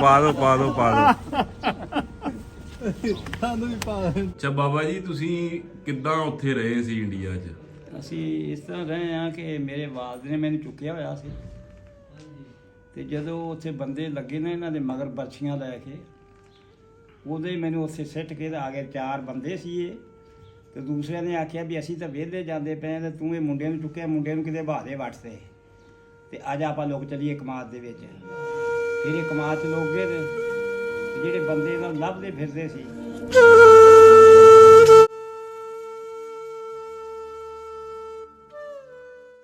ਪਾ ਦੋ ਪਾ ਦੋ ਪਾ ਦੋ। ਸਾਨੂੰ ਵੀ ਪਾ ਅੱਛਾ ਬਾਬਾ ਜੀ ਤੁਸੀਂ ਕਿੱਦਾਂ ਉੱਥੇ ਰਹੇ ਸੀ ਇੰਡੀਆ 'ਚ? ਅਸੀਂ ਇਸ ਤਰ੍ਹਾਂ ਰਹੇ ਹਾਂ ਕਿ ਮੇਰੇ ਵਾਲਦ ਨੇ ਮੈਨੂੰ ਚੁੱਕਿਆ ਹੋਇਆ ਸੀ। ਤੇ ਜਦੋਂ ਉੱਥੇ ਬੰਦੇ ਲੱਗੇ ਨੇ ਇਹਨਾਂ ਦੇ ਮਗਰ ਬਰਛੀਆਂ ਲੈ ਕੇ ਉਹਦੇ ਮੈਨੂੰ ਉੱਥੇ ਸਿੱਟ ਕੇ ਤੇ ਆ ਗਏ ਚਾਰ ਬੰਦੇ ਸੀ ਇਹ ਤੇ ਦੂਸਰਿਆਂ ਨੇ ਆਖਿਆ ਵੀ ਅਸੀਂ ਤਾਂ ਵਿਹਲੇ ਜਾਂਦੇ ਪਏ ਹਾਂ ਤੇ ਤੂੰ ਇਹ ਮੁੰਡੇ ਨੂੰ ਚੁੱਕਿਆ ਮੁੰਡੇ ਨੂੰ ਕਿਤੇ ਬਹਾਦੇ ਵੱਟ ਤੇ ਤੇ ਅੱਜ ਆਪਾਂ ਲੋਕ ਚੱਲੀਏ ਕਮਾਦ ਦੇ ਵਿੱਚ। ਫਿਰ ਇਹ ਕਮਾਦ ਤੇ ਜਿਹੜੇ ਬੰਦੇ ਇਹਨਾਂ ਲੱਭਦੇ ਫਿਰਦੇ ਸੀ।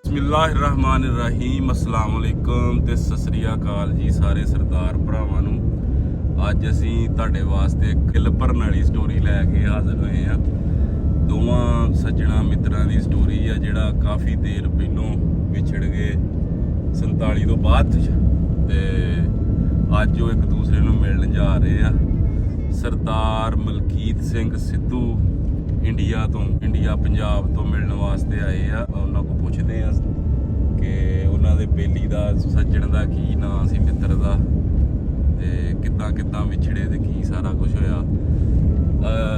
ਬਿਸਮਿਲ੍ਲਾਹਿਰਰਹਿਮਾਨਿਰਰਹੀਮ ਅਸਲਾਮ ਅਲੈਕਮ ਤੇ ਸਤਿ ਸ੍ਰੀ ਅਕਾਲ ਜੀ ਸਾਰੇ ਸਰਦਾਰ ਭਰਾਵਾਂ ਨੂੰ। ਅੱਜ ਅਸੀਂ ਤੁਹਾਡੇ ਵਾਸਤੇ ਕਿਲ ਭਰਨ ਵਾਲੀ ਸਟੋਰੀ ਲੈ ਕੇ ਹਾਜ਼ਰ ਹੋਏ ਆ ਦੋਵਾਂ ਸੱਜਣਾ ਮਿੱਤਰਾਂ ਦੀ ਸਟੋਰੀ ਆ ਜਿਹੜਾ ਕਾਫੀ ਦੇਰ ਪਹਿਲੋਂ ਵਿਛੜ ਗਏ। 47 ਤੋਂ ਬਾਅਦ ਤੇ ਅੱਜ ਉਹ ਇੱਕ ਦੂਸਰੇ ਨੂੰ ਮਿਲਣ ਜਾ ਰਹੇ ਆ। ਸਰਦਾਰ ਮਲਕੀਤ ਸਿੰਘ ਸਿੱਧੂ ਇੰਡੀਆ ਤੋਂ ਇੰਡੀਆ ਪੰਜਾਬ ਤੋਂ ਮਿਲਣ ਵਾਸਤੇ ਆਏ ਆ। ਉਹਨਾਂ ਕੋਲ ਪੁੱਛਦੇ ਆ ਕਿ ਉਹਨਾਂ ਦੇ ਬੇਲੀ ਦਾ ਸੱਜਣ ਦਾ ਕੀ ਨਾਂ ਸੀ ਮਿੱਤਰ ਦਾ? ਤੇ ਕਿੱਦਾਂ ਕਿੱਦਾਂ ਵਿਛੜੇ ਤੇ ਕੀ ਸਾਰਾ ਕੁਝ ਹੋਇਆ?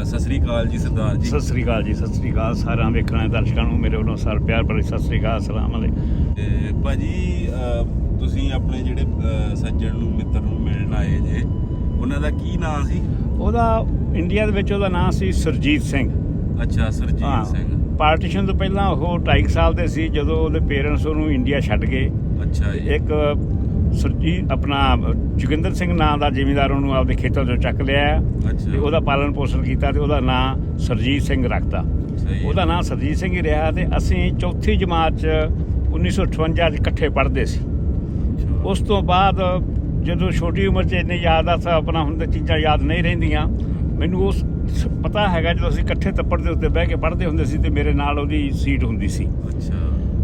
ਸਤਿ ਸ੍ਰੀ ਅਕਾਲ ਜੀ ਸਰਦਾਰ ਜੀ। ਸਤਿ ਸ੍ਰੀ ਅਕਾਲ ਜੀ ਸਤਿ ਸ੍ਰੀ ਅਕਾਲ। ਸਾਰਿਆਂ ਵੇਖਣ ਵਾਲੇ ਦਰਸ਼ਕਾਂ ਨੂੰ ਮੇਰੇ ਵੱਲੋਂ ਸਰ ਪਿਆਰ ਭਰੀ ਸਤਿ ਸ੍ਰੀ ਅਕਾਲ ਸਲਾਮ ਅਲੈਕੁਮ। ਤੇ ਭਾਜੀ ਤੁਸੀਂ ਆਪਣੇ ਜਿਹੜੇ ਸੱਜਣ ਨੂੰ ਮਿੱਤਰ ਨੂੰ ਮਿਲਣ ਆਏ ਜੇ ਉਹਨਾਂ ਦਾ ਕੀ ਨਾਂ ਸੀ? ਉਹਦਾ ਇੰਡੀਆ ਦੇ ਵਿੱਚ ਉਹਦਾ ਨਾਮ ਸੀ ਸਰਜੀਤ ਸਿੰਘ। ਅੱਛਾ ਹਾਂ। ਸਰਜੀਤ ਸਿੰਘ। ਪਾਰਟੀਸ਼ਨ ਤੋਂ ਪਹਿਲਾਂ ਉਹ 2.5 ਸਾਲ ਦੇ ਸੀ ਜਦੋਂ ਉਹਦੇ ਪੇਰੈਂਟਸ ਉਹਨੂੰ ਇੰਡੀਆ ਛੱਡ ਗਏ। ਅੱਛਾ ਜੀ। ਇੱਕ ਸਰਜੀਤ ਆਪਣਾ ਜੋਗਿੰਦਰ ਸਿੰਘ ਨਾਂ ਦਾ ਜ਼ਿਮੀਂਦਾਰ ਉਹਨੂੰ ਆਪਦੇ ਖੇਤਾਂ ਤੋਂ ਚੱਕ ਲਿਆ। ਅੱਛਾ। ਤੇ ਉਹਦਾ ਪਾਲਣ ਪੋਸ਼ਣ ਕੀਤਾ ਤੇ ਉਹਦਾ ਨਾਂ ਸਰਜੀਤ ਸਿੰਘ ਰੱਖਤਾ। ਸਹੀ ਹੈ। ਉਹਦਾ ਨਾਂ ਸਰਜੀਤ ਸਿੰਘ ਹੀ ਰਿਹਾ ਤੇ ਅਸੀਂ ਚੌਥੀ ਜਮਾਤ ਚ 1958 ਚ ਇਕੱਠੇ ਪੜ੍ਹਦੇ ਸੀ। ਉਸ ਤੋਂ ਬਾਅਦ ਜਦੋਂ ਛੋਟੀ ਉਮਰ 'ਚ ਇੰਨੇ ਯਾਦ ਆ ਤਾਂ ਆਪਣਾ ਹੁਣ ਤਾਂ ਚੀਜ਼ਾਂ ਯਾਦ ਨਹੀਂ ਰਹਿੰਦੀਆਂ। ਮੈਨੂੰ ਉਸ ਪਤਾ ਹੈਗਾ ਜਦੋਂ ਅਸੀਂ ਇਕੱਠੇ ਤੱਪੜ ਦੇ ਉੱਤੇ ਬਹਿ ਕੇ ਪੜ੍ਹਦੇ ਹੁੰਦੇ ਸੀ ਤੇ ਮੇਰੇ ਨਾਲ ਉਹਦੀ ਸੀਟ ਹੁੰਦੀ ਸੀ। ਅੱਛਾ।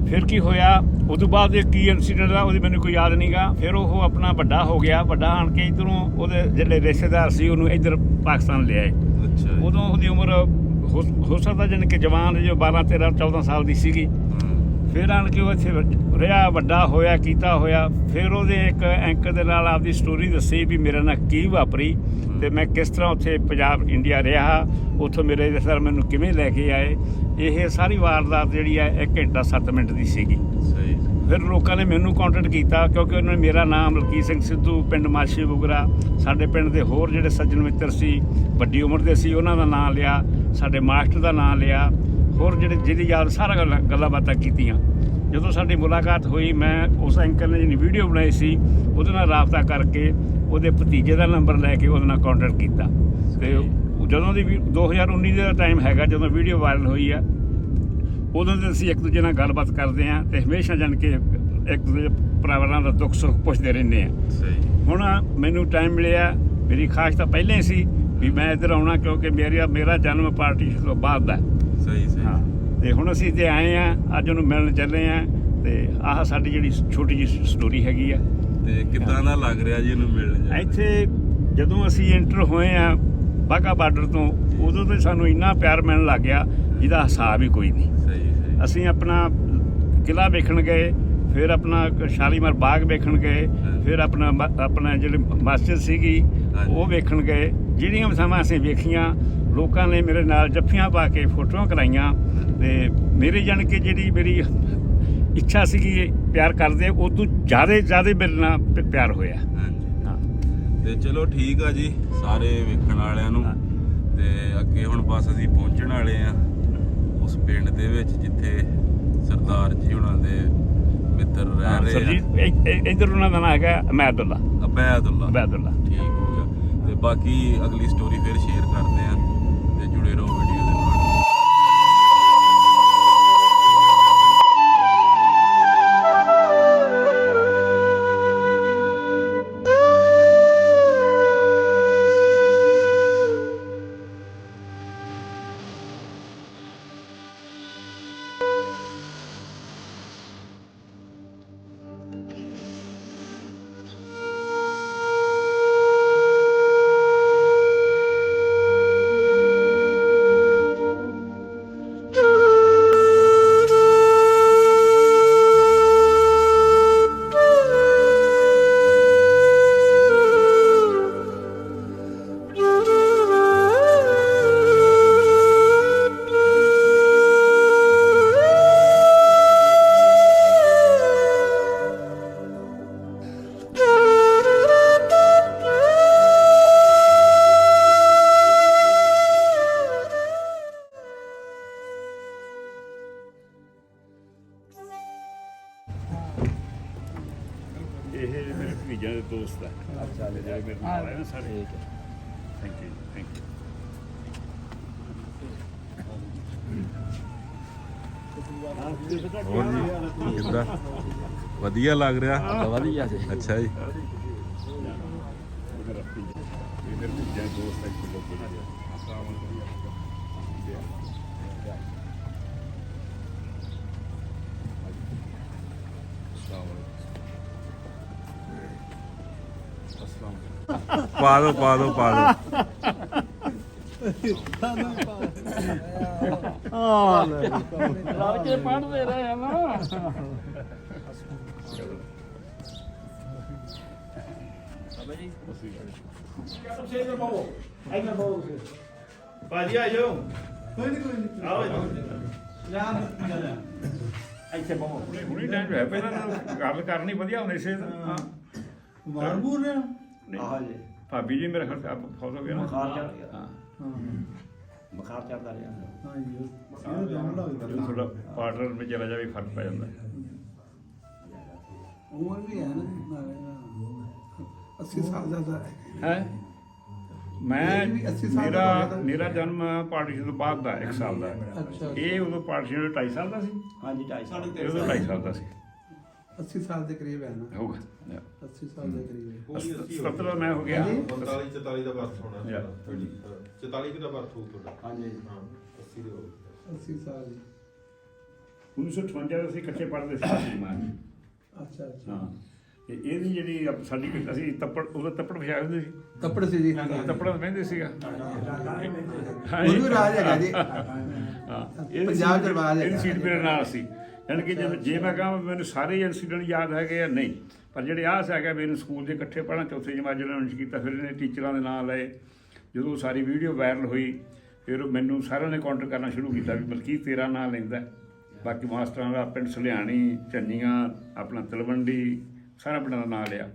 ਫਿਰ ਕੀ ਹੋਇਆ ਉਦੋਂ ਬਾਅਦ ਇਹ ਕੀ ਇਨਸੀਡੈਂਟ ਆ ਉਹਦੀ ਮੈਨੂੰ ਕੋਈ ਯਾਦ ਨਹੀਂਗਾ ਫਿਰ ਉਹ ਆਪਣਾ ਵੱਡਾ ਹੋ ਗਿਆ ਵੱਡਾ ਆਣ ਕੇ ਇਧਰੋਂ ਉਹਦੇ ਜਿਹੜੇ ਰਿਸ਼ਤੇਦਾਰ ਸੀ ਉਹਨੂੰ ਇੱਧਰ ਪਾਕਿਸਤਾਨ ਲਿਆਏ। ਅੱਛਾ। ਉਦੋਂ ਉਹਦੀ ਉਮਰ ਹੋ ਸਕਦਾ ਜਾਣੀ ਕਿ ਜਵਾਨ ਜੋ 12 13 14 ਸਾਲ ਦੀ ਸੀਗੀ। ਫਿਰ ਆਣ ਕੇ ਉਹ ਇੱਥੇ ਰਿਹਾ ਵੱਡਾ ਹੋਇਆ ਕੀਤਾ ਹੋਇਆ। ਫਿਰ ਉਹਦੇ ਇੱਕ ਐਂਕਰ ਦੇ ਨਾਲ ਆਪਦੀ ਸਟੋਰੀ ਦੱਸੀ ਵੀ ਮੇਰੇ ਨਾਲ ਕੀ ਵਾਪਰੀ ਤੇ ਮੈਂ ਕਿਸ ਤਰ੍ਹਾਂ ਉੱਥੇ ਪੰਜਾਬ ਇੰਡੀਆ ਰਿਹਾ ਉੱਥੋਂ ਮੇਰੇ ਰਿਸ਼ਤੇਦਾਰ ਮੈਨੂੰ ਕਿਵੇਂ ਲੈ ਕੇ ਆਏ। ਇਹ ਸਾਰੀ ਵਾਰਦਾਤ ਜਿਹੜੀ ਹੈ 1 ਘੰਟਾ 7 ਮਿੰਟ ਦੀ ਸੀਗੀ। ਸਹੀ। ਫਿਰ ਲੋਕਾਂ ਨੇ ਮੈਨੂੰ ਕੰਟੈਕਟ ਕੀਤਾ ਕਿਉਂਕਿ ਉਹਨਾਂ ਨੇ ਮੇਰਾ ਨਾਮ ਮਲਕੀਤ ਸਿੰਘ ਸਿੱਧੂ ਪਿੰਡ ਮਾਸ਼ੀ ਬੁਗਰਾ ਸਾਡੇ ਪਿੰਡ ਦੇ ਹੋਰ ਜਿਹੜੇ ਸੱਜਣ ਮਿੱਤਰ ਸੀ ਵੱਡੀ ਉਮਰ ਦੇ ਸੀ ਉਹਨਾਂ ਦਾ ਨਾਮ ਲਿਆ ਸਾਡੇ ਮਾਸਟਰ ਦਾ ਨਾਮ ਲਿਆ। ਹੋਰ ਜਿਹੜੇ ਜਿਹਦੀ ਯਾਦ ਸਾਰਾ ਗੱਲਾਂ ਬਾਤਾਂ ਕੀਤੀਆਂ। ਜਦੋਂ ਸਾਡੀ ਮੁਲਾਕਾਤ ਹੋਈ ਮੈਂ ਉਸ ਅੰਕਲ ਨੇ ਜਿਹੜੀ ਵੀਡੀਓ ਬਣਾਈ ਸੀ ਉਹਦੇ ਨਾਲ ਰਾਬਤਾ ਕਰਕੇ ਉਹਦੇ ਭਤੀਜੇ ਦਾ ਨੰਬਰ ਲੈ ਕੇ ਉਹਦੇ ਨਾਲ ਕੰਟੈਕਟ ਕੀਤਾ। ਤੇ ਜਦੋਂ ਦੀ ਵੀ- 2019 ਦਾ ਟਾਈਮ ਹੈਗਾ ਜਦੋਂ ਵੀਡੀਓ ਵਾਇਰਲ ਹੋਈ ਆ ਉਦੋਂ ਦੇ ਅਸੀਂ ਇੱਕ ਦੂਜੇ ਨਾਲ ਗੱਲਬਾਤ ਕਰਦੇ ਆਂ ਤੇ ਹਮੇਸ਼ਾ ਜਾਣ ਕੇ ਇੱਕ ਦੂਜੇ ਭਰਾਵਾਂ ਦਾ ਦੁੱਖ ਸੁੱਖ ਪੁੱਛਦੇ ਰਹਿੰਦੇ ਆ ਸਹੀ। ਹੁਣ ਮੈਨੂੰ ਟਾਈਮ ਮਿਲਿਆ ਮੇਰੀ ਖਾਸ਼ ਤਾਂ ਪਹਿਲਾਂ ਹੀ ਸੀ ਵੀ ਮੈਂ ਇੱਧਰ ਆਉਣਾ ਕਿਉਂਕਿ ਮੇਰਾ ਮੇਰਾ ਜਨਮ ਪਾਰਟੀ ਤੋਂ ਬਾਅਦ ਦਾ। ਸਹੀ ਸਹੀ। ਹਾਂ। ਤੇ ਹੁਣ ਅਸੀਂ ਇੱਥੇ ਆਏ ਆ ਅੱਜ ਉਹਨੂੰ ਮਿਲਣ ਚੱਲੇ ਆ ਤੇ ਆਹ ਸਾਡੀ ਜਿਹੜੀ ਛੋਟੀ ਜਿਹੀ ਸਟੋਰੀ ਹੈਗੀ ਆ। ਤੇ ਕਿੱਦਾਂ ਦਾ ਲੱਗ ਰਿਹਾ ਜੀ ਇਹਨੂੰ ਮਿਲਣ ਜਾ ਇੱਥੇ ਜਦੋਂ ਅਸੀਂ ਐਂਟਰ ਹੋਏ ਆ ਬਾਗਾ ਬਾਰਡਰ ਤੋਂ ਉਦੋਂ ਤੇ ਸਾਨੂੰ ਇੰਨਾ ਪਿਆਰ ਮਿਲਣ ਲੱਗ ਗਿਆ ਜਿਹਦਾ ਹਿਸਾਬ ਹੀ ਕੋਈ ਨਹੀਂ। ਸਹੀ ਸਹੀ। ਅਸੀਂ ਆਪਣਾ ਕਿਲਾ ਵੇਖਣ ਗਏ ਫਿਰ ਆਪਣਾ ਸ਼ਾਲੀਮਾਰ ਬਾਗ ਵੇਖਣ ਗਏ ਫਿਰ ਆਪਣਾ ਆਪਣਾ ਜਿਹੜੀ ਮਸਜਿਦ ਸੀਗੀ। ਉਹ ਵੇਖਣ ਗਏ। ਜਿਹੜੀਆਂ ਵੀ ਸਮਾਂ ਅਸੀਂ ਵੇਖੀਆਂ ਲੋਕਾਂ ਨੇ ਮੇਰੇ ਨਾਲ ਜੱਫੀਆਂ ਪਾ ਕੇ ਫੋਟੋਆਂ ਕਰਾਈਆਂ ਤੇ ਮੇਰੇ ਜਾਣ ਕੇ ਜਿਹੜੀ ਮੇਰੀ ਇੱਛਾ ਸੀਗੀ ਪਿਆਰ ਕਰਦੇ ਉਹ ਤੋਂ ਜ਼ਿਆਦਾ ਜ਼ਿਆਦਾ ਮੇਰੇ ਨਾਲ ਪਿਆਰ ਹੋਇਆ। ਹਾਂਜੀ। ਹਾਂ ਤੇ ਚਲੋ ਠੀਕ ਆ ਜੀ ਸਾਰੇ ਵੇਖਣ ਵਾਲਿਆਂ ਨੂੰ। ਤੇ ਅੱਗੇ ਹੁਣ ਬਸ ਅਸੀਂ ਪਹੁੰਚਣ ਵਾਲੇ ਆ ਉਸ ਪਿੰਡ ਦੇ ਵਿੱਚ ਜਿੱਥੇ ਸਰਦਾਰ ਜੀ ਉਹਨਾਂ ਦੇ ਮਿੱਤਰ ਰਹਿ ਰਹੇ ਇ- ਇ- ਇੱਧਰ ਉਹਨਾਂ ਦਾ ਨਾਮ ਹੈਗਾ ਅਮੈਦੁੱਲਾ ਆ ਅਬੈਦੁੱਲਾ। ਅਬੈਦੁੱਲਾ। ਠੀਕ ਹੋ ਗਿਆ। ਤੇ ਬਾਕੀ ਅਗਲੀ ਸਟੋਰੀ ਫਿਰ ਸ਼ੇਅਰ ਕਰਦੇ ਆ। ਤੇ ਜੁੜੇ ਰਹੋ ਵੀਡੀਓ ਦੇ ਨਾਲ ਅੱਛਾ ਜਿਹੜੇ ਮੇਰੇ ਨਾਲ ਆਏ ਨਾ ਸਾਰੇ। ਥੈਂਕ ਯੂ ਥੈਂਕ ਯੂ ਹੋਰ ਜੀ ਕਿੱਦਾਂ? ਵਧੀਆ ਲੱਗ ਰਿਹਾ? ਵਧੀਆ ਜੀ। ਅੱਛਾ ਜੀ। ਇਹ ਮੇਰੇ ਦੂਜੇ ਦੋਸਤ ਹੈ ਕਿ ਲੋਕ ਬੋਲਦੇ ਆ ਅਸਲਾਮ ਅਸਲਾਮ ਪਾ ਦੋ ਪਾ ਦੋ ਪਾ ਦੋ। ਰਾਜ ਕੇ ਪੜ੍ਹਦੇ ਰਹੇ ਆ ਨਾ। ਭਾਜੀ ਆ ਜਾਓ ਆਓ ਇੱਥੇ ਬਹੁ। ਹੁਣੇ ਟਾਈਮ ਹੈ ਪਹਿਲਾਂ ਤਾਂ ਗੱਲ ਕਰਨੀ ਵਧੀਆ ਹੁੰਦੀ ਸੀ। ਹਾਂ। ਮਾਰਬੂਰ ਨੇ। ਆਹ ਜੀ। ਭਾਬੀ ਜੀ ਮੇਰੇ ਖਿਆਲ ਆਪ ਹੋ ਗਏ ਨਾ? ਬੁਖਾਰ ਚੜ ਗਿਆ। ਹਾਂ। ਬੁਖਾਰ ਚੜਦਾ ਰਿਹਾ ਹਾਂ ਜੀ ਇਹ ਜਾਣ ਲੱਗ ਜਦੋਂ। ਥੋੜਾ ਪਾਰਟਨਰ ਵਿੱਚ ਚਲਾ ਜਾਵੇ ਫ਼ਰਕ ਪੈ ਜਾਂਦਾ। ਉਮਰ ਵੀ ਹੈ ਨਾ 80 ਸਾਲ ਦਾ ਹੈ। ਹੈ? ਮੈਂ ਇਹ ਵੀ 80 ਸਾਲ ਦਾ ਮੇਰਾ ਗਿਆ। ਮੇਰਾ ਜਨਮ ਪਾਰਟੀਸ਼ਨ ਤੋਂ ਬਾਅਦ ਦਾ 1 ਸਾਲ ਦਾ। ਇਹ ਉਦੋਂ ਪਾਰਟੀਸ਼ਨ 2.5 ਸਾਲ ਦਾ ਸੀ? ਹਾਂਜੀ 250 ਇਹ ਉਦੋਂ 2.5 ਸਾਲ ਦਾ ਸੀ। 80 ਸਾਲ ਦੇ ਕਰੀਬ ਹੈ ਨਾ ਹੋਊਗਾ 80 ਸਾਲ ਦੇ ਕਰੀਬ ਹੈ 77 ਮੈਂ ਹੋ ਗਿਆ 45 44 ਦਾ ਬਰਥ ਹੋਣਾ Yeah. ਤੁਹਾਡਾ। 44 ਦਾ ਬਰਥ ਹੋਊ ਤੁਹਾਡਾ ਹਾਂਜੀ ਹਾਂ 80 ਦੇ ਹੋ ਗਏ 80 ਸਾਲ ਦੀ 1958 ਅਸੀਂ ਇਕੱਠੇ ਪੜ੍ਹਦੇ ਸੀ ਮਾਂ ਅੱਛਾ ਅੱਛਾ ਹਾਂ ਤੇ ਇਹਦੀ ਜਿਹੜੀ ਸਾਡੀ ਅਸੀਂ ਤੱਪੜ ਉਦੋਂ ਤੱਪੜ ਵਿਛਾਏ ਹੁੰਦੇ ਸੀ ਕੱਪੜੇ ਸੀ ਜੀ ਹਾਂ ਤੱਪੜਾਂ ਬਹਿੰਦੇ ਸੀਗਾ ਉਹ ਵੀ ਰਾਜ ਹੈਗਾ ਜੀ ਹਾਂ ਇਹਦੀ ਪੰਜਾਬ ਸੀਟ- ਹੈਗਾ। ਇਹਦੀ ਸੀਟ ਮੇਰੇ ਨਾਲ ਸੀ ਯਾਨੀ ਕਿ ਜੇ- ਜੇ ਮੈਂ ਕਹਾਂ ਵੀ ਮੈਨੂੰ ਸਾਰੇ ਇਨਸੀਡੈਂਟ ਯਾਦ ਹੈਗੇ ਆ ਨਹੀਂ। ਪਰ ਜਿਹੜੇ ਆਹ ਹੈਗਾ ਮੈਨੂੰ ਸਕੂਲ ਦੇ ਇਕੱਠੇ ਪੜ੍ਹਨਾ ਚੌਥੇ ਜਮਾਤ ਜਿਹੜਾ ਉਹਨਾਂ ਕੀਤਾ ਫਿਰ ਇਹਨੇ ਟੀਚਰਾਂ ਦੇ ਨਾਂ ਲਏ। ਜਦੋਂ ਸਾਰੀ ਵੀਡੀਓ ਵਾਇਰਲ ਹੋਈ ਫਿਰ ਮੈਨੂੰ ਸਾਰਿਆਂ ਨੇ ਕਾਊਂਟਰ ਕਰਨਾ ਸ਼ੁਰੂ ਕੀਤਾ ਵੀ ਮਲਕੀ ਤੇਰਾ ਨਾਂ ਲੈਂਦਾ ਹੈ। ਬਾਕੀ ਮਾਸਟਰਾਂ ਦਾ ਪਿੰਡ ਸੁਲਿਆਣੀ ਚੰਨੀਆਂ ਆਪਣਾ ਤਲਵੰਡੀ ਸਾਰਾ ਪਿੰਡਾਂ ਦਾ ਨਾਂ ਲਿਆ।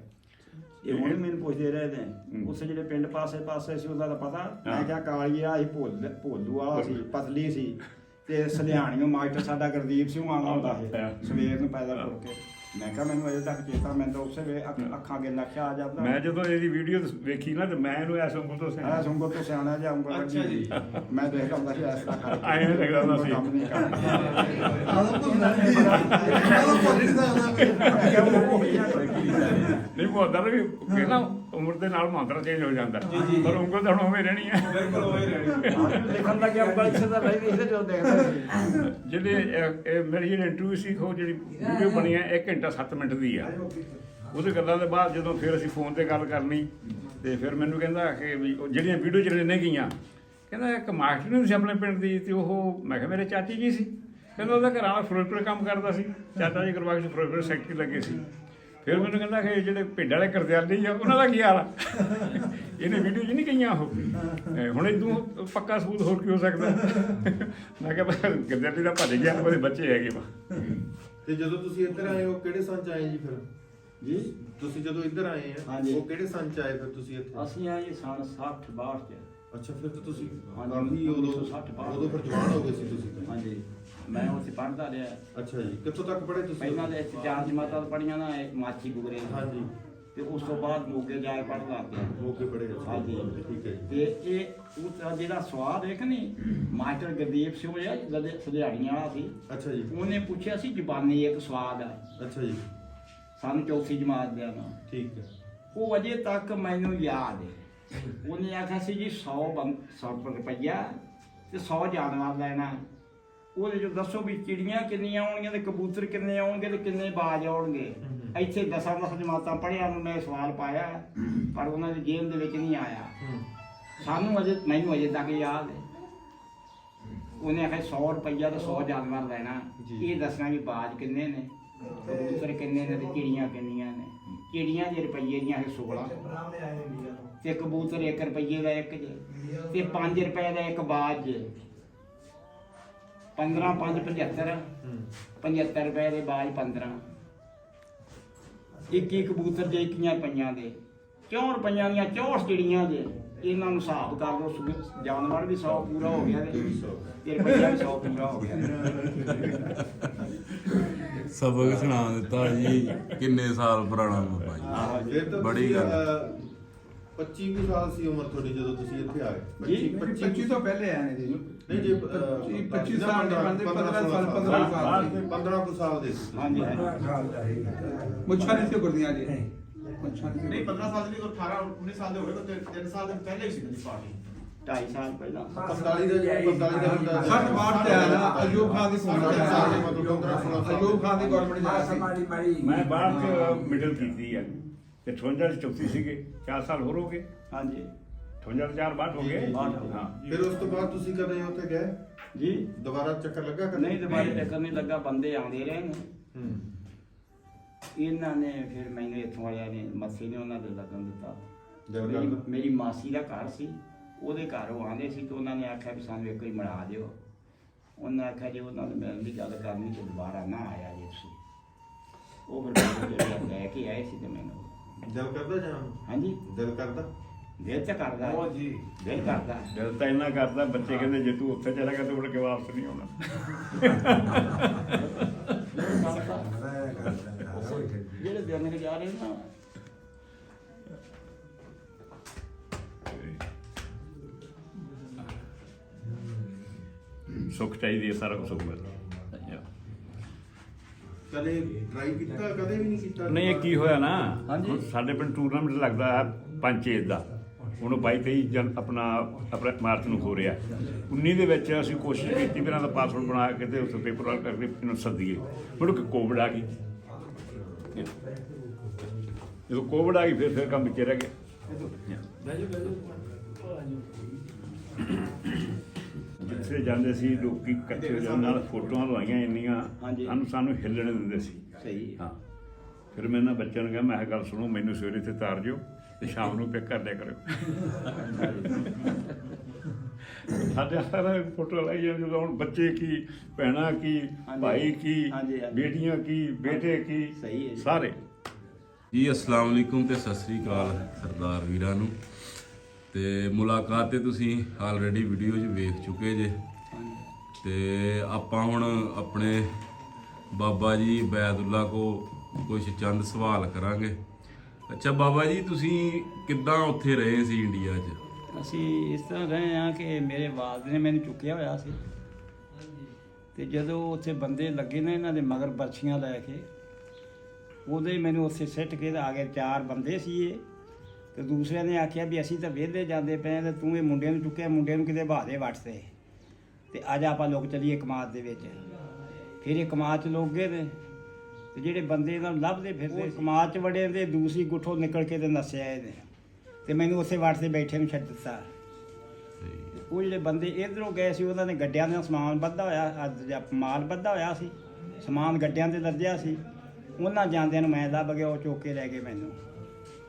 ਇਹ ਹੁਣ ਵੀ ਮੈਨੂੰ ਪੁੱਛਦੇ ਰਹੇ ਨੇ ਉਸ ਜਿਹੜੇ ਪਿੰਡ ਪਾਸੇ ਪਾਸੇ ਸੀ ਉਹਦਾ ਤਾਂ ਪਤਾ? ਮੈਂ ਕਿਹਾ ਕਾਲੀਆ ਇਹ ਭੋਲ ਭੋਲੂ ਵਾਲਾ ਸੀ ਪਤਲੀ ਸੀ। ਤੇ ਸਲਿਆਣੀਓ ਮਾਸਟਰ ਸਾਡਾ ਗੁਰਦੀਪ ਸਿੰਘ ਆਉਂਦਾ ਹੁੰਦਾ ਸੀ। ਸਵੇਰ ਨੂੰ ਪੈਦਾ ਤੁਰ ਕੇ। ਮੈਂ ਕਿਹਾ ਮੈਨੂੰ ਅਜੇ ਤੱਕ ਚੇਤਾ ਮੈਨੂੰ ਤਾਂ ਉਸੇ ਵੇ ਅੱਖ- ਅੱਗੇ ਲੱਖਿਆ ਆ ਜਾਂਦਾ। ਮੈਂ ਜਦੋਂ ਇਹਦੀ ਵੀਡੀਓ ਵੇਖੀ ਨਾ ਤੇ ਮੈਂ ਇਹਨੂੰ ਐਸਾ ਉਂਗਲ ਤੋਂ ਆ ਸੰਗੋ ਤੋਂ ਸਿਆਣਾ ਜਿਹਾ ਉਂਗਲ ਅੱਛਾ ਜੀ। ਮੈਂ ਦੇਖਦਾ ਹੁੰਦਾ ਸੀ ਇਸ ਤਰ੍ਹਾਂ ਕਰਕੇ ਆਏਂ ਲੱਗਦਾ ਹੁੰਦਾ ਸੀ। ਕੰਮ ਨਹੀਂ ਕਰਦਾ। ਨਹੀਂ ਆਦਮ ਤੋਂ ਨਹੀਂ ਸਕਦਾ ਨਹੀਂ ਬੋਲਦਾ ਵੀ ਕਹਿੰਦਾ ਉਮਰ ਦੇ ਨਾਲ ਮਾਤਰਾ ਚੇਂਜ ਹੋ ਜਾਂਦਾ। ਪਰ ਉਂਗਲ ਤਾਂ ਹੁਣ ਉਵੇਂ ਰਹਿਣੀ ਹੈ ਬਿਲਕੁਲ ਹੋਏ ਰਹਿਣੀ ਲਿਖਣ ਲੱਗਿਆ ਉਂਗਲ ਇੱਥੇ ਤਾਂ ਰਹਿੰਦੀ ਸੀ ਜਦੋਂ ਦੇਖਦਾ ਜਿਹੜੇ ਇਹ- ਇਹ ਮੇਰੀ ਜਿਹੜੀ ਇੰਟਰਵਿਊ ਸੀ ਉਹ ਜਿਹੜੀ ਵੀਡੀਓ ਬਣੀ ਹੈ 1 ਘੰਟਾ 7 ਮਿੰਟ ਦੀ ਆ। ਉਹਦੇ ਗੱਲਾਂ ਦੇ ਬਾਅਦ ਜਦੋਂ ਫਿਰ ਅਸੀਂ ਫੋਨ ਤੇ ਗੱਲ ਕਰਨੀ ਤੇ ਫਿਰ ਮੈਨੂੰ ਕਹਿੰਦਾ ਕਿ ਵੀ ਉਹ ਜਿਹੜੀਆਂ ਵੀਡੀਓ ਚ ਨੇ ਗਈਆਂ ਕਹਿੰਦਾ ਇੱਕ ਮਾਸਟਰ ਨੂੰ ਸੀ ਆਪਣੇ ਪਿੰਡ ਦੀ ਤੇ ਉਹ ਮੈਂ ਕਿਹਾ ਮੇਰੇ ਚਾਚੀ ਜੀ ਸੀ। ਕਹਿੰਦਾ ਉਹਦਾ ਘਰਾਂ ਵਾਲਾ ਫਿਰੋਜ਼ਪੁਰ ਕੰਮ ਕਰਦਾ ਸੀ। ਚਾਚਾ ਜੀ ਗੁਰਬਾਖ ਸਿੰਘ ਫਿਰੋਜ਼ਪੁਰ ਸੈਕਟਰੀ ਲੱਗੇ ਸੀ। ਫਿਰ ਮੈਨੂੰ ਕਹਿੰਦਾ ਕਿ ਜਿਹੜੇ ਪਿੰਡ ਵਾਲੇ ਕਰਦਿਆਲੀ ਆ ਉਹਨਾਂ ਦਾ ਕੀ ਹਾਲ ਆ? ਇਹਨੇ ਵੀਡੀਓ 'ਚ ਨਹੀਂ ਗਈਆਂ ਉਹ। ਹੁਣ ਇਦੋਂ ਪੱਕਾ ਸਬੂਤ ਹੋਰ ਕੀ ਹੋ ਸਕਦਾ? ਮੈਂ ਕਿਹਾ ਬਸ ਗਰਦਿਆਲੀ ਦਾ ਭੱਜ ਗਿਆ ਉਹਦੇ ਬੱਚੇ ਹੈਗੇ ਵਾ। ਤੇ ਜਦੋਂ ਤੁਸੀਂ ਇੱਧਰ ਆਏ ਹੋ ਕਿਹੜੇ ਸੰਨ ਚ ਆਏ ਜੀ ਫਿਰ? ਜੀ? ਤੁਸੀਂ ਜਦੋਂ ਇੱਧਰ ਆਏ ਆ ਹਾਂਜੀ। ਉਹ ਕਿਹੜੇ ਸੰਨ ਚ ਆਏ ਫਿਰ ਤੁਸੀਂ ਇੱਥੇ? ਅਸੀਂ ਆਏ ਸਨ 60 62 ਚ। ਅੱਛਾ ਫਿਰ ਤਾਂ ਤੁਸੀਂ ਹਾਂਜੀ, ਕਾਫੀ ਉਦੋਂ 1960 ਬਾਹਰ। ਉਦੋਂ ਫਿਰ ਜਵਾਨ ਹੋ ਗਏ ਸੀ ਤੁਸੀਂ ਤਾਂ। ਹਾਂਜੀ। ਮੈਂ ਉੱਥੇ ਪੜ੍ਹਦਾ ਰਿਹਾ। ਅੱਛਾ ਜੀ ਕਿੱਥੋਂ ਤੱਕ ਪੜ੍ਹੇ ਤੁਸੀਂ? ਪਹਿਲਾਂ ਦੇ ਇੱਥੇ ਚਾਰ ਜਮਾਤਾਂ ਪੜੀਆਂ ਨਾ ਇੱਕ ਮਾਚੀ ਗੁਗਰੇ ਹਾਂਜੀ। ਤੇ ਉਸ ਤੋਂ ਬਾਅਦ ਮੋਗੇ ਜਾ ਕੇ ਪੜ੍ਹ ਲੱਗ ਗਿਆ ਮੌਕੇ ਪੜ੍ਹੇ ਹਾਂਜੀ। ਠੀਕ ਹੈ ਜੀ। ਤੇ ਇਹ ਉਹਦਾ ਜਿਹੜਾ ਸਵਾਦ ਹੈ ਕਿ ਨਹੀਂ ਮਾਸਟਰ ਗੁਰਦੀਪ ਸਿੰਘ ਹੋਇਆ ਜਦੇ ਸੁਧਿਆੜੀਆਂ ਵਾਲਾ ਸੀ। ਅੱਛਾ ਜੀ। ਉਹਨੇ ਪੁੱਛਿਆ ਸੀ ਜ਼ਬਾਨੀ ਇੱਕ ਸਵਾਦ ਹੈ ਅੱਛਾ ਜੀ। ਸਾਨੂੰ ਚੌਥੀ ਜਮਾਤ ਦੇ ਨਾ ਠੀਕ ਹੈ। ਉਹ ਅਜੇ ਤੱਕ ਮੈਨੂੰ ਯਾਦ ਹੈ। ਉਹਨੇ ਆਖਿਆ ਸੀ ਜੀ 100 ਬੰਦ 100 ਰੁਪਈਆ ਤੇ 100 ਜਾਨਵਰ ਲੈਣਾ। ਉਹਦੇ ਜੋ ਦੱਸੋ ਵੀ ਚਿੜੀਆਂ ਕਿੰਨੀਆਂ ਆਉਣਗੀਆਂ ਤੇ ਕਬੂਤਰ ਕਿੰਨੇ ਆਉਣਗੇ ਤੇ ਕਿੰਨੇ ਬਾਜ ਆਉਣਗੇ। ਇੱਥੇ ਦਸਾਂ ਦਸ ਜਮਾਤਾਂ ਪੜ੍ਹਿਆ ਨੂੰ ਮੈਂ ਸਵਾਲ ਪਾਇਆ ਪਰ ਉਹਨਾਂ ਦੀ ਜੇਬ ਦੇ ਵਿੱਚ ਨਹੀਂ ਆਇਆ। ਸਾਨੂੰ ਅਜੇ ਮੈਨੂੰ ਅਜੇ ਤੱਕ ਯਾਦ ਹੈ। ਉਹਨੇ ਆਖਿਆ 100 ਰੁਪਈਆ ਤੇ 100 ਜਾਨਵਰ ਲੈਣਾ। ਜੀ। ਇਹ ਦੱਸਣਾ ਵੀ ਬਾਜ ਕਿੰਨੇ ਨੇ ਕਬੂਤਰ ਕਿੰਨੇ ਨੇ ਤੇ ਚਿੜੀਆਂ ਕਿੰਨੀਆਂ ਨੇ। ਚਿੜੀਆਂ ਦੇ ਰੁਪਈਏ ਦੀਆਂ ਹੈ 16 ਤੇ ਕਬੂਤਰ 1 ਰੁਪਈਏ ਦਾ ਇੱਕ ਜੇ ਤੇ 5 ਰੁਪਏ ਦਾ ਇੱਕ ਬਾਜ ਜੇ। 15 5 75 ਹੂੰ। 75 ਰੁਪਏ ਦੇ ਬਾਜ 15 ਇੱਕ ਇੱਕ ਕਬੂਤਰ ਜੇ ਇੱਕੀਆਂ ਰੁਪਈਆਂ ਦੇ। 4 ਰੁਪਈਆਂ ਦੀਆਂ 64 ਚਿੜੀਆਂ ਜੇ ਇਹਨਾਂ ਨੂੰ ਹਿਸਾਬ ਕਰ ਲਓ ਸੁ- ਜਾਨਵਰ ਵੀ 100 ਪੂਰਾ ਹੋ ਗਿਆ ਤੇ ਤੇ ਰੁਪਈਆ ਵੀ 100 ਪੂਰਾ ਹੋ ਗਿਆ। ਸਬਕ ਸੁਣਾ ਦਿੱਤਾ ਜੀ ਕਿੰਨੇ ਸਾਲ ਪੁਰਾਣਾ ਬਾਬਾ ਜੀ। ਫਿਰ ਤਾਂ ਬੜੀ ਤੁਸੀਂ, ਗੱਲ। ਅਹ, 25 ਕੁ ਸਾਲ ਸੀ ਉਮਰ ਤੁਹਾਡੀ ਜਦੋਂ ਤੁਸੀਂ ਇੱਥੇ ਆਏ? ਜੀ, 25 25 ਤੋਂ ਪਹਿਲੇ ਆਏ ਨੇ ਜੀ। ਨਹੀਂ ਜੀ ਅਹ, 25 25 ਸਾਲ ਦੇ ਬੰਦੇ 15 ਸਾਲ 15 ਸਾਲ ਦੀ 15 ਕੁ ਸਾਲ ਦੇ ਸੀ ਹਾਂਜੀ ਮੁੱਛਾਂ ਨਹੀਂ ਸੀ ਗੁਰਦੀਆਂ ਜੀ। ਮੁੱਛਾਂ ਨਹੀਂ ਨਹੀਂ ਸੀ 15 ਸਾਲ ਦੀ ਕੋਈ 18 19 ਸਾਲ ਦੇ ਹੋਵੇ ਤਾਂ 3 ਸਾਲ ਦੇ ਪਹਿਲੇ ਹੀ ਸੀ ਕਦੀ ਪਾਰਟੀ। 2.5 ਸਾਲ ਪਹਿਲਾਂ। 45 ਦਾ ਜਿਹੜਾ 45 ਦਾ ਹੁੰਦਾ ਸੀ। ਸੱਠ ਬਾਹਠ ਤੇ ਆਇਆ ਨਾ ਅਯੂਬ ਖਾਨ ਦੀ ਸੱਠ ਗਵਰਨਮੈਂਟ ਸਾਲ ਦੇ ਮਤਲਬ 15 16 ਸਾਲ ਅਯੂਬ ਖਾਨ ਦੀ ਗਵਰਨਮੈਂਟ ਜਾ ਸੀ। ਮੈਂ ਬਾਅਦ ਚ ਮਿਡਲ ਕੀਤੀ ਆ। ਤੇ 58 ਚ ਚੌਥੀ ਸੀਗੇ 4 ਸਾਲ ਹੋਰ ਹੋ ਗਏ। ਹਾਂਜੀ। 58 ਚਾਰ ਬਾਅਦ ਹੋ ਗਏ। ਬਾਅਦ ਹੋ ਗਏ। ਹਾਂ। ਫਿਰ ਉਸ ਤੋਂ ਬਾਅਦ ਤੁਸੀਂ ਕਦੇ ਉੱਥੇ ਗਏ? ਜੀ। ਦੁਬਾਰਾ ਚੱਕਰ ਲੱਗਾ ਕਦੇ? ਨਹੀਂ ਦੁਬਾਰਾ ਚੱਕਰ ਨਹੀਂ ਲੱਗਾ ਬੰਦੇ ਆਉਂਦੇ ਰਹੇ ਨੇ। ਹੂੰ। ਇਹਨਾਂ ਨੇ ਫਿਰ ਮੈਨੂੰ ਇੱਥੋਂ ਵਾਲਿਆਂ ਨੇ ਮੱਥੇ ਨੇ ਉਹਨਾਂ ਦੇ ਲੱਗਣ ਦਿੱਤਾ। ਮੇਰੀ- ਮਾਸੀ ਦਾ ਘਰ ਸੀ ਉਹਦੇ ਘਰ ਉਹ ਆਂਦੇ ਸੀ ਤੇ ਉਹਨਾਂ ਨੇ ਆਖਿਆ ਵੀ ਸਾਨੂੰ ਇੱਕ ਵਾਰੀ ਮਿਲਾ ਦਿਓ। ਉਹਨਾਂ ਆਖਿਆ ਜੇ ਉਹਨਾਂ ਨੇ ਮਿਲਣ ਦੀ ਗੱਲ ਕਰਨੀ ਤੇ ਦੁਬਾਰਾ ਨਾ ਆਇਆ ਜੇ ਤੁਸੀਂ। ਉਹ ਫਿਰ ਮੈਨੂੰ ਜਿਹੜੇ ਲੈ ਕੇ ਆਏ ਸੀ ਤੇ ਮੈਨੂੰ ਦਿਲ ਕਰਦਾ ਜਾਣ ਨੂੰ? ਹਾਂਜੀ। ਦਿਲ ਕਰਦਾ? ਦਿਲ ਤੇ ਕਰਦਾ। ਉਹ ਜੀ। ਦਿਲ ਕਰਦਾ। ਦਿਲ ਤਾਂ ਇੰਨਾ ਕਰਦਾ ਬੱਚੇ ਕਹਿੰਦੇ ਜੇ ਤੂੰ ਉੱਥੇ ਚਲਾ ਗਿਆ ਤਾਂ ਮੁੜ ਕੇ ਵਾਪਸ ਨਹੀਂ ਆਉਣਾ। ਜਿਹੜੇ ਦਿਨ ਨੇ ਜਾ ਰਹੇ ਨਾ ਸੁੱਖ ਚਾਹੀਦੀ ਹੈ ਸਾਰਾ ਕੁਝ ਸੁੱਖ ਮਿਲਦਾ। ਕਦੇ ਟਰਾਈ ਕੀਤਾ ਕਦੇ ਵੀ ਨਹੀਂ ਕੀਤਾ। ਨਹੀਂ ਇਹ ਕੀ ਹੋਇਆ ਨਾ। ਹੁਣ ਸਾਡੇ ਪਿੰਡ ਟੂਰਨਾਮੈਂਟ ਲੱਗਦਾ ਹੈ ਪੰਚੇਤ ਦਾ। ਹੁਣ 22 23 ਜਨ ਆਪਣਾ ਅਪ੍ਰੈਲ ਮਾਰਚ ਨੂੰ ਹੋ ਰਿਹਾ। 19 ਦੇ ਵਿੱਚ ਅਸੀਂ ਕੋਸ਼ਿਸ਼ ਕੀਤੀ ਵੀ ਇਹਨਾਂ ਦਾ ਪਾਸਵਰਡ ਬਣਾ ਕੇ ਤੇ ਉੱਥੇ ਪੇਪਰ ਵਰਕ ਕਰਕੇ ਇਹਨੂੰ ਸੱਦੀਏ। ਮੁੜ ਕੇ ਕੋਵਿਡ ਆ ਗਈ। ਜਦੋਂ ਕੋਵਿਡ ਆ ਗਈ ਫਿਰ ਫਿਰ ਕੰਮ ਵਿੱਚ ਰਹਿ ਗਿਆ ਜਿੱਥੇ ਜਾਂਦੇ ਸੀ ਲੋਕੀ ਇਕੱਠੇ ਹੋ ਜਾਂਦੇ ਨਾਲ ਫੋਟੋਆਂ ਲਵਾਈਆਂ ਇੰਨੀਆਂ। ਸਾਨੂੰ ਸਾਨੂੰ ਹਿੱਲਣ ਦਿੰਦੇ ਸੀ ਸਹੀ ਹੈ ਫਿਰ ਮੈਂ ਇਹਨਾਂ ਬੱਚਿਆਂ ਨੂੰ ਕਿਹਾ ਮੈਂ ਇਹ ਗੱਲ ਸੁਣੋ ਮੈਨੂੰ ਸਵੇਰੇ ਇੱਥੇ ਤਾਰ ਜਿਓ ਤੇ ਸ਼ਾਮ ਨੂੰ ਪਿਕ ਕਰ ਲਿਆ ਕਰਿਓ ਸਾਡੇ ਸਾਰਾ ਫੋਟੋ ਲਾਈ ਜਾਂਦੇ ਜਦੋਂ ਹੁਣ ਬੱਚੇ ਕੀ ਭੈਣਾਂ ਕੀ। ਭਾਈ ਕੀ। ਬੇਟੀਆਂ ਕੀ ਬੇਟੇ ਕੀ ਸਹੀ ਹੈ ਜੀ। ਸਾਰੇ ਜੀ ਅਸਲਾਮ ਤੇ ਸਤਿ ਸ੍ਰੀ ਅਕਾਲ ਸਰਦਾਰ ਵੀਰਾਂ ਨੂੰ ਤੇ ਮੁਲਾਕਾਤ ਤੇ ਤੁਸੀਂ ਆਲਰੇਡੀ ਵੀਡੀਓ 'ਚ ਵੇਖ ਚੁੱਕੇ ਜੇ। ਤੇ ਆਪਾਂ ਹੁਣ ਆਪਣੇ ਬਾਬਾ ਜੀ ਬੈਦੁੱਲਾ ਕੋ ਕੁਝ ਚੰਦ ਸਵਾਲ ਕਰਾਂਗੇ। ਅੱਛਾ ਬਾਬਾ ਜੀ, ਤੁਸੀਂ ਕਿੱਦਾਂ ਉੱਥੇ ਰਹੇ ਸੀ ਇੰਡੀਆ 'ਚ? ਅਸੀਂ ਇਸ ਤਰ੍ਹਾਂ ਰਹੇ ਹਾਂ ਕਿ ਮੇਰੇ ਵਾਲਦ ਨੇ ਮੈਨੂੰ ਚੁੱਕਿਆ ਹੋਇਆ ਸੀ। ਤੇ ਜਦੋਂ ਉੱਥੇ ਬੰਦੇ ਲੱਗੇ ਨੇ ਇਹਨਾਂ ਦੇ ਮਗਰ ਬਰਛੀਆਂ ਲੈ ਕੇ, ਉਹਦੇ ਮੈਨੂੰ ਉੱਥੇ ਸਿੱਟ ਕੇ ਆ ਗਏ ਚਾਰ ਬੰਦੇ ਸੀ ਇਹ ਤੇ ਦੂਸਰਿਆਂ ਨੇ ਆਖਿਆ ਵੀ ਅਸੀਂ ਤਾਂ ਵਿਹਲੇ ਜਾਂਦੇ ਪਏ ਹਾਂ ਤੇ ਤੂੰ ਇਹ ਮੁੰਡਿਆਂ ਨੂੰ ਚੁੱਕਿਆ, ਮੁੰਡਿਆਂ ਨੂੰ ਕਿਤੇ ਬਾਹਦੇ ਵਟਦੇ ਤੇ। ਅੱਜ ਆਪਾਂ ਲੋਕ ਚਲੀਏ ਕਮਾਦ ਦੇ ਵਿੱਚ। ਫਿਰ ਇਹ ਕਮਾਦ ਚ ਲੋਕ ਗਏ ਨੇ ਤੇ ਜਿਹੜੇ ਬੰਦੇ ਇਹਨਾਂ ਨੂੰ ਲੱਭਦੇ ਫਿਰਦੇ ਕਮਾਦ ਚ ਵੜੇ ਤੇ ਦੂਸਰੀ ਗੁੱਠੋਂ ਨਿਕਲ ਕੇ ਤੇ ਨੱਸਿਆ ਇਹਨੇ ਤੇ ਮੈਨੂੰ ਉੱਥੇ ਵਾਟ ਬੈਠੇ ਨੂੰ ਛੱਡ ਦਿੱਤਾ। ਉਹ ਜਿਹੜੇ ਬੰਦੇ ਇਧਰੋਂ ਗਏ ਸੀ, ਉਹਨਾਂ ਨੇ ਗੱਡਿਆਂ ਦਾ ਸਮਾਨ ਬੱਧਾ ਹੋਇਆ, ਅੱਜ ਜਾਂ ਮਾਲ ਬੱਧਾ ਹੋਇਆ ਸੀ। ਸਮਾਨ ਗੱਡਿਆਂ ਤੇ ਲੱਦਿਆ ਸੀ। ਉਹਨਾਂ ਜਾਂਦਿਆਂ ਨੂੰ ਮੈਂ ਲੱਭ ਗਿਆ, ਉਹ ਚੁੱਕ ਕੇ ਲੈ ਗਏ ਮੈਨੂੰ।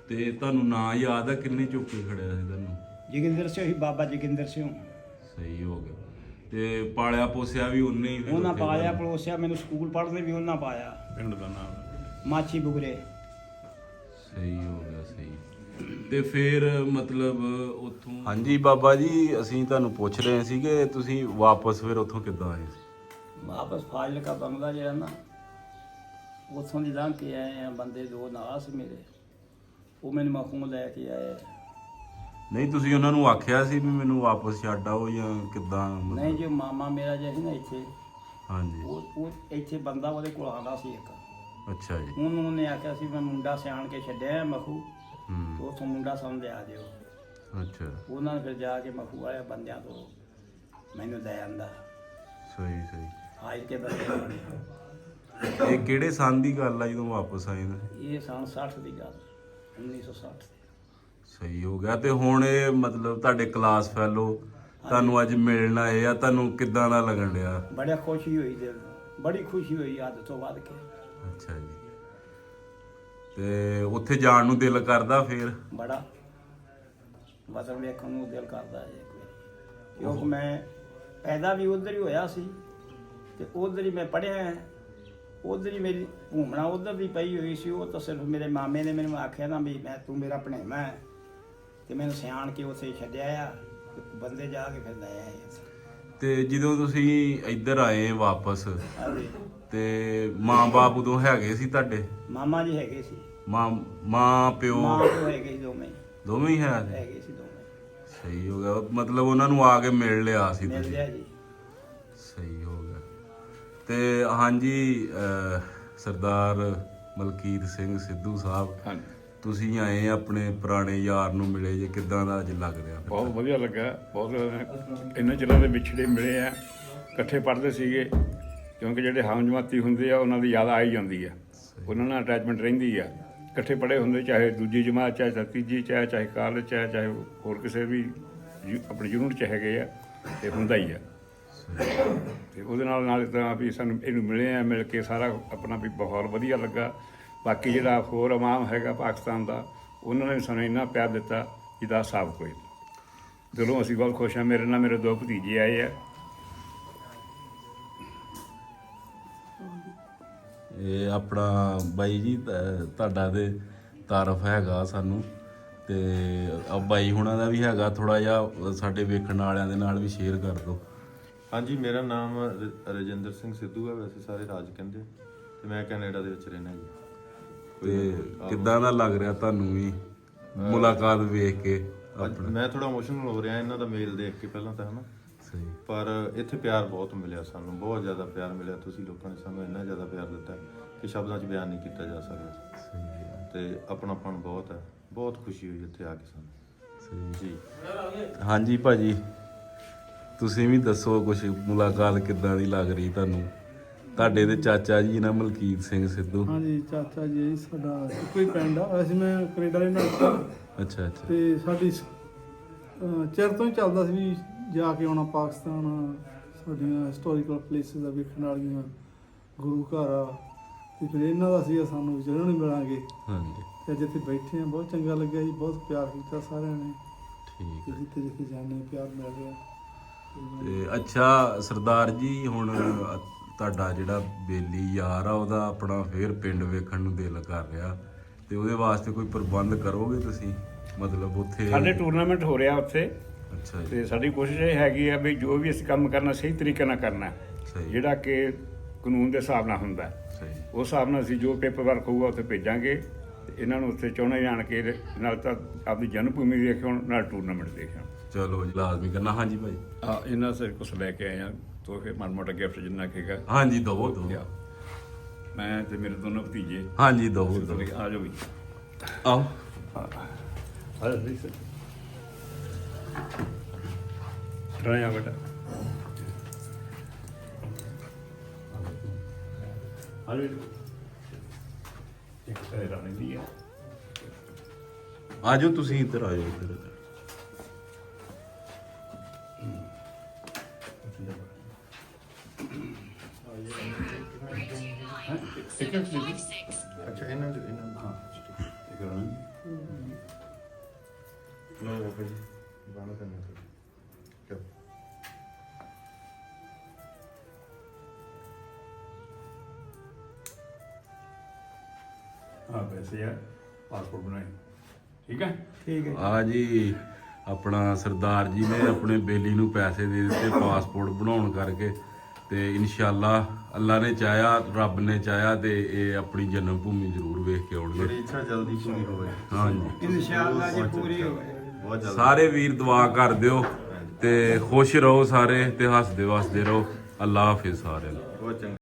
ਤੇ ਤੁਹਾਨੂੰ ਨਾਂ ਯਾਦ ਆ ਕਿੰਨੇ ਚੁੱਕ ਕੇ ਖੜਿਆ ਸੀ ਤੁਹਾਨੂੰ ਜੋਗਿੰਦਰ ਸਿੰਘ ਹੀ ਬਾਬਾ ਜੋਗਿੰਦਰ ਸਿੰਘ। ਸਹੀ ਹੋ ਗਿਆ। ਤੇ ਪਾਲਿਆ ਪੋਸਿਆ ਵੀ ਉਹਨੇ ਹੀ ਫਿਰ ਉਹਨਾਂ ਉੱਥੇ। ਪਲੋਸਿਆ ਮੈਨੂੰ ਸਕੂਲ ਪੜ੍ਹਦੇ ਵੀ ਉਹਨਾਂ ਪਾਇਆ। ਪਿੰਡ ਦਾ ਨਾਮ। ਮਾਛੀ ਬੁਗਰੇ। ਸਹੀ ਹੋ ਗਿਆ ਸਹੀ। ਤੇ ਫਿਰ ਮਤਲਬ ਉੱਥੋਂ ਹਾਂਜੀ ਬਾਬਾ ਜੀ ਅਸੀਂ ਤੁਹਾਨੂੰ ਪੁੱਛ ਰਹੇ ਸੀ ਕਿ ਤੁਸੀਂ ਵਾਪਸ ਫਿਰ ਉੱਥੋਂ ਕਿੱਦਾਂ ਆਏ? ਵਾਪਸ ਫਾਜ਼ਿਲਕਾ ਬੰਗਲਾ ਜਿਹੜਾ ਨਾ ਉੱਥੋਂ ਦੀ ਲੰਘ ਕੇ ਆਏ ਆ ਬੰਦੇ ਦੋ ਨਾਲ ਸੀ ਮੇਰੇ। ਉਹ ਮੈਨੂੰ ਮਖੂ ਲੈ ਕੇ ਆਏ ਨਹੀਂ ਤੁਸੀਂ ਉਹਨਾਂ ਨੂੰ ਆਖਿਆ ਸੀ ਵੀ ਮੈਨੂੰ ਵਾਪਸ ਛੱਡ ਆਓ ਜਾਂ ਕਿੱਦਾਂ? ਮਤਲਬ? ਨਹੀਂ ਜੋ ਮਾਮਾ ਮੇਰਾ ਜਿਹਾ ਸੀ ਨਾ ਇੱਥੇ। ਹਾਂਜੀ। ਉਹ ਉਹ ਇੱਥੇ ਬੰਦਾ ਉਹਦੇ ਕੋਲ ਆਉਂਦਾ ਸੀ ਇੱਕ। ਅੱਛਾ ਜੀ। ਉਹਨੂੰ ਉਹਨੇ ਆਖਿਆ ਸੀ ਮੈਂ ਮੁੰਡਾ ਸਿਆਣ ਕੇ ਛੱਡਿਆ ਮਖੂ। ਹੂੰ। ਉਥੋਂ ਮੁੰਡਾ ਸਮਝ ਆ ਦਿਓ ਅੱਛਾ। ਉਹਨਾਂ ਨੇ ਫਿਰ ਜਾ ਕੇ ਮਖੂ ਆਇਆ ਬੰਦਿਆਂ ਤੋਂ ਮੈਨੂੰ ਲੈ ਆਂਦਾ। ਸਹੀ ਸਹੀ। ਹਾਈ ਕੇ ਬੰਦੇ ਇਹ ਕਿਹੜੇ ਸਾਲ ਦੀ ਗੱਲ ਆ ਜਦੋਂ ਵਾਪਸ ਆਏ ਤੁਸੀਂ ਇਹ ਸਨ 60 ਦੀ ਗੱਲ। 1960 ਦੀ। ਸਹੀ ਹੋ ਗਿਆ। ਤੇ ਹੁਣ ਇਹ ਮਤਲਬ ਤੁਹਾਡੇ ਕਲਾਸ ਫੈਲੋ ਤੁਹਾਨੂੰ ਅੱਜ ਮਿਲਣ ਆਏ ਆ ਤੁਹਾਨੂੰ ਕਿੱਦਾਂ ਦਾ ਲੱਗਣ ਡਿਆ? ਬੜਾ ਖੁਸ਼ੀ ਹੋਈ ਦਿਲ ਨੂੰ ਬੜੀ ਖੁਸ਼ੀ ਹੋਈ ਹੱਦ ਤੋਂ ਵੱਧ ਕੇ। ਅੱਛਾ ਜੀ। ਤੇ ਉੱਥੇ ਜਾਣ ਨੂੰ ਦਿਲ ਕਰਦਾ ਫੇਰ? ਬੜਾ। ਵਤਨ ਵੇਖਣ ਨੂੰ ਦਿਲ ਕਰਦਾ ਹੈ ਕਿਉਂਕਿ ਮੈਂ ਪੈਦਾ ਵੀ ਉਧਰ ਹੀ ਹੋਇਆ ਸੀ ਤੇ ਉਧਰ ਹੀ ਮੈਂ ਪੜਿਆ ਉਧਰ ਹੀ ਮੇਰੀ ਘੁੰਮਣਾ ਉਧਰ ਦੀ ਪਈ ਹੋਈ ਸੀ ਉਹ ਤਾਂ ਸਿਰਫ ਮੇਰੇ ਮਾਮੇ ਨੇ ਮੈਨੂੰ ਆਖਿਆ ਨਾ ਵੀ ਮੈਂ ਤੂੰ ਮੇਰਾ ਭਣੇਵਾ ਹੈ। ਤੇ ਮੈਨੂੰ ਸਿਆਣ ਕੇ ਉੱਥੇ ਛੱਡਿਆ ਆ ਤੇ ਬੰਦੇ ਜਾ ਕੇ ਫਿਰ ਲੈ ਆਏ। ਤੇ ਜਦੋਂ ਤੁਸੀਂ ਇੱਧਰ ਆਏ ਵਾਪਸ ਹਾਂਜੀ। ਤੇ ਮਾਂ-ਬਾਪ ਉਦੋਂ ਹੈਗੇ ਸੀ ਤੁਹਾਡੇ? ਮਾਮਾ ਜੀ ਹੈਗੇ ਸੀ। ਮਾਂ ਮਾਂ ਪਿਓ ਮਾਂ ਪਿਓ ਹੈਗੇ ਸੀ ਦੋਵੇਂ। ਦੋਵੇਂ ਹੀ ਹੈ? ਹੈਗੇ ਸੀ ਦੋਵੇਂ। ਸਹੀ ਹੋ ਗਿਆ ਮਤਲਬ ਉਹਨਾਂ ਨੂੰ ਆ ਕੇ ਮਿਲ ਲਿਆ ਸੀ ਮਿਲ ਤੁਸੀਂ ਲਿਆ ਜੀ। ਤੇ ਹਾਂਜੀ ਸਰਦਾਰ ਮਲਕੀਤ ਸਿੰਘ ਸਿੱਧੂ ਸਾਹਿਬ ਹਾਂਜੀ। ਤੁਸੀਂ ਆਏ ਆਪਣੇ ਪੁਰਾਣੇ ਯਾਰ ਨੂੰ ਮਿਲੇ ਜੇ ਕਿਦਾਂ ਦਾ ਅੱਜ ਲੱਗ ਰਿਹਾ? ਬਹੁਤ ਵਧੀਆ ਲੱਗਾ ਬਹੁਤ ਇੰਨੇ ਚਿਰਾਂ ਦੇ ਵਿਛੜੇ ਮਿਲੇ ਆ ਇਕੱਠੇ ਪੜ੍ਹਦੇ ਸੀਗੇ ਕਿਉਂਕਿ ਜਿਹੜੇ ਹਮਜਮਾਤੀ ਹੁੰਦੇ ਆ ਉਹਨਾਂ ਦੀ ਯਾਦ ਆ ਹੀ ਜਾਂਦੀ ਆ। ਉਹਨਾਂ ਨਾਲ ਅਟੈਚਮੈਂਟ ਰਹਿੰਦੀ ਆ। ਇਕੱਠੇ ਪੜ੍ਹੇ ਹੁੰਦੇ ਚਾਹੇ ਦੂਜੀ ਜਮਾਤ ਚਾਹੇ ਤੀਜੀ ਚਾਹੇ ਚਾਹੇ ਕਾਲਜ ਚਾਹੇ ਚਾਹੇ ਹੋਰ ਕਿਸੇ ਵੀ ਆਪਣੇ ਯੂਨਿਟ ਚ ਹੈਗੇ ਆ ਤੇ ਹੁੰਦਾ ਹੀ ਆ। ਤੇ ਉਹਦੇ ਨਾਲ ਨਾਲ ਤਾਂ ਵੀ ਸਾਨੂੰ ਇਹਨੂੰ ਮਿਲੇ ਆ, ਮਿਲ ਕੇ ਸਾਰਾ ਆਪਣਾ ਵੀ ਬਹੁਤ ਵਧੀਆ ਲੱਗਾ। ਬਾਕੀ ਜਿਹੜਾ ਹੋਰ ਆਵਾਮ ਹੈਗਾ ਪਾਕਿਸਤਾਨ ਦਾ, ਉਹਨਾਂ ਨੇ ਸਾਨੂੰ ਇੰਨਾ ਪਿਆਰ ਦਿੱਤਾ ਜਿਹਦਾ ਹਿਸਾਬ ਕੋਈ ਨਹੀਂ ਦਿਲੋਂ ਅਸੀਂ ਬਹੁਤ ਖੁਸ਼ ਹਾਂ, ਮੇਰੇ ਨਾਲ ਮੇਰੇ ਦੋ ਭਤੀਜੇ ਆਏ ਆ। ਇਹ ਆਪਣਾ ਬਾਈ ਜੀ ਤੁਹਾਡਾ ਤੇ ਤਾਰਫ ਹੈਗਾ ਸਾਨੂੰ। ਤੇ ਬਾਈ ਹੁਣਾਂ ਦਾ ਵੀ ਹੈਗਾ ਥੋੜਾ ਜਿਹਾ ਸਾਡੇ ਵੇਖਣ ਵਾਲਿਆਂ ਦੇ ਨਾਲ ਵੀ ਸ਼ੇਅਰ ਕਰ ਦਿਓ। ਹਾਂਜੀ ਮੇਰਾ ਨਾਮ ਰ- ਰਜਿੰਦਰ ਸਿੰਘ ਸਿੱਧੂ ਹੈ। ਵੈਸੇ ਸਾਰੇ ਰਾਜ ਕਹਿੰਦੇ। ਤੇ ਮੈਂ ਕੈਨੇਡਾ ਦੇ ਵਿੱਚ ਰਹਿਣਾ ਜੀ। ਤੇ ਕਿੱਦਾਂ ਦਾ ਲੱਗ ਰਿਹਾ ਤੁਹਾਨੂੰ ਵੀ ਮੁਲਾਕਾਤ ਵੇਖ ਕੇ ਅੱਜ ਮੈਂ ਥੋੜਾ ਇਮੋਸ਼ਨਲ ਹੋ ਰਿਹਾ ਇਹਨਾਂ ਦਾ ਮੇਲ ਦੇਖ ਕੇ ਪਹਿਲਾਂ ਤਾਂ ਹਨਾ? ਸਹੀ। ਪਰ ਇੱਥੇ ਪਿਆਰ ਬਹੁਤ ਮਿਲਿਆ ਸਾਨੂੰ। ਬਹੁਤ ਜ਼ਿਆਦਾ ਪਿਆਰ ਮਿਲਿਆ ਤੁਸੀਂ ਲੋਕਾਂ ਨੇ ਸਾਨੂੰ ਇੰਨਾ ਜ਼ਿਆਦਾ ਪਿਆਰ ਦਿੱਤਾ ਕਿ ਸ਼ਬਦਾਂ 'ਚ ਬਿਆਨ ਨਹੀਂ ਕੀਤਾ ਜਾ ਸਕਦਾ। ਸਹੀ ਹੈ, ਤੇ ਆਪਣਾਪਣ ਬਹੁਤ ਹੈ। ਬਹੁਤ ਖੁਸ਼ੀ ਹੋਈ ਇੱਥੇ ਆ ਕੇ ਸਾਨੂੰ। ਸਹੀ ਜੀ। ਹਾਂਜੀ ਭਾਜੀ। ਤੁਸੀਂ ਵੀ ਦੱਸੋ ਕੁਝ ਮੁਲਾਕਾਤ ਕਿੱਦਾਂ ਦੀ ਲੱਗ ਰਹੀ ਤੁਹਾਨੂੰ? ਤੁਹਾਡੇ ਦੇ ਚਾਚਾ ਜੀ ਨਾ ਮਲਕੀਤ ਸਿੰਘ ਸਿੱਧੂ। ਹਾਂਜੀ ਚਾਚਾ ਜੀ ਸਾਡਾ ਇੱਕੋ ਹੀ ਪਿੰਡ ਆ। ਅਸੀਂ ਮੈਂ ਕੈਨੇਡਾ ਰਹਿੰਦਾ ਇੱਥੇ ਅੱਛਾ ਅੱਛਾ। ਤੇ ਸਾਡੀ ਅਹ ਚਿਰ ਤੋਂ ਹੀ ਚੱਲਦਾ ਸੀ ਵੀ ਜਾ ਕੇ ਆਉਣਾ ਪਾਕਿਸਤਾਨ। ਸਾਡੀਆਂ ਹਿਸਟੋਰੀਕਲ ਪਲੇਸਿਸ ਆ ਵੇਖਣ ਵਾਲੀਆਂ ਗੁਰੂ ਘਰ ਆ। ਤੇ ਫਿਰ ਇਹਨਾਂ ਦਾ ਸੀਗਾ ਸਾਨੂੰ ਵੀ ਨਹੀਂ ਮਿਲਾਂਗੇ। ਹਾਂਜੀ। ਤੇ ਅੱਜ ਇੱਥੇ ਬੈਠੇ ਆ ਬਹੁਤ ਚੰਗਾ ਲੱਗਿਆ ਜੀ ਬਹੁਤ ਪਿਆਰ ਕੀਤਾ ਸਾਰਿਆਂ ਨੇ। ਠੀਕ ਹੈ ਜਿੱਥੇ ਜਿੱਥੇ ਜਾਂਦੇ ਪਿਆਰ ਮਿਲ ਰਿਹਾ। ਤੇ ਅੱਛਾ ਸਰਦਾਰ ਜੀ ਹੁਣ ਤੁਹਾਡਾ ਜਿਹੜਾ ਬੇਲੀ ਯਾਰ ਆ ਉਹਦਾ ਆਪਣਾ ਫੇਰ ਪਿੰਡ ਵੇਖਣ ਨੂੰ ਦਿਲ ਕਰ ਰਿਹਾ। ਤੇ ਉਹਦੇ ਵਾਸਤੇ ਕੋਈ ਪ੍ਰਬੰਧ ਕਰੋਗੇ ਤੁਸੀਂ? ਮਤਲਬ ਉੱਥੇ ਸਾਡੇ ਟੂਰਨਾਮੈਂਟ ਹੋ ਰਿਹਾ ਉੱਥੇ। ਅੱਛਾ ਜੀ। ਤੇ ਸਾਡੀ ਕੋਸ਼ਿਸ਼ ਇਹ ਹੈਗੀ ਆ ਵੀ ਜੋ ਵੀ ਅਸੀਂ ਕੰਮ ਕਰਨਾ ਸਹੀ ਤਰੀਕੇ ਨਾਲ ਕਰਨਾ ਜਿਹੜਾ ਕਿ ਕਾਨੂੰਨ ਦੇ ਹਿਸਾਬ ਨਾਲ ਹੁੰਦਾ। ਸਹੀ ਉਸ ਹਿਸਾਬ ਨਾਲ ਅਸੀਂ ਜੋ ਪੇਪਰ ਵਰਕ ਹੋਊਗਾ ਉੱਥੇ ਭੇਜਾਂਗੇ। ਤੇ ਇਹਨਾਂ ਨੂੰ ਉੱਥੇ ਚਾਹੁੰਦੇ ਜਾਣ ਕੇ ਨਾਲ ਤਾਂ ਆਪਣੀ ਜਨਮ ਭੂਮੀ ਦੇਖਣ ਨਾਲ ਟੂਰਨਾਮੈਂਟ ਦੇਖਣ ਚਲੋ ਜੀ ਲਾਜ਼ਮੀ ਕਰਨਾ। ਹਾਂਜੀ ਭਾਈ। ਆ ਇਹਨਾਂ ਸੇ ਕੁਝ ਲੈ ਕੇ ਆਏ ਆ। ਤੋਹਫੇ ਮਨ ਮੋਟਾ ਗਿਫਟ ਜਿੰਨਾ ਕਹੇਗਾ ਹਾਂਜੀ ਦਵੋ ਦੋ ਮੈਂ ਤੇ ਮੇਰੇ ਦੋਨੋਂ ਭਤੀਜੇ। ਹਾਂਜੀ ਦਵੋ ਦੋ ਆ ਜਾਓ ਵੀ। ਆਓ। ਆ ਜੀ ਸਰ। ਰਾਇਆ ਬੇਟਾ। ਆ ਜੀ। ਇੱਕ ਤੇ ਰਾਣੀ ਦੀ ਹੈ ਆਜੋ ਤੁਸੀਂ ਇੱਧਰ ਆਜੋ ਇੱਧਰ। ਇੱਕ ਇੱਕ ਜੀ ਅੱਛਾ ਇਹਨਾਂ ਦੇ ਇਹਨਾਂ ਦੇ- ਹਾਂ ਇੱਕ ਰਾਣੀ ਲੋ ਬਾਬਾ ਜੀ ਬਾਣਾ ਕਰਨਾ ਚਲੋ ਹਾਂ ਵੈਸੇ ਆ ਪਾਸਪੋਰਟ ਬਣਾਏ ਠੀਕ ਹੈ ਠੀਕ ਹੈ ਆ ਜੀ ਆਪਣਾ ਸਰਦਾਰ ਜੀ ਨੇ ਆਪਣੇ ਬੇਲੀ ਨੂੰ ਪੈਸੇ ਦੇ ਦਿੱਤੇ ਪਾਸਪੋਰਟ ਬਣਾਉਣ ਕਰਕੇ। ਤੇ ਇਨਸ਼ਾਅੱਲਾ ਅੱਲਾ ਨੇ ਚਾਹਿਆ ਰੱਬ ਨੇ ਚਾਹਿਆ ਤੇ ਇਹ ਆਪਣੀ ਜਨਮ ਭੂਮੀ ਜ਼ਰੂਰ ਵੇਖ ਕੇ ਆਉਣਗੇ। ਮੇਰੀ ਇੱਛਾ ਜਲਦੀ ਪੂਰੀ ਹੋਵੇ। ਹਾਂਜੀ। ਇਨਸ਼ਾਅੱਲਾ ਜੀ ਪੂਰੀ ਹੋਵੇ। ਬਹੁਤ ਜਲਦੀ। ਸਾਰੇ ਵੀਰ ਦੁਆ ਕਰ ਦਿਓ ਤੇ ਖੁਸ਼ ਰਹੋ ਸਾਰੇ ਤੇ ਹੱਸਦੇ ਵਸਦੇ ਰਹੋ। ਅੱਲਾ ਹਾਫਿਜ਼ ਸਾਰਿਆਂ ਨੂੰ। ਬਹੁਤ ਚੰਗਾ।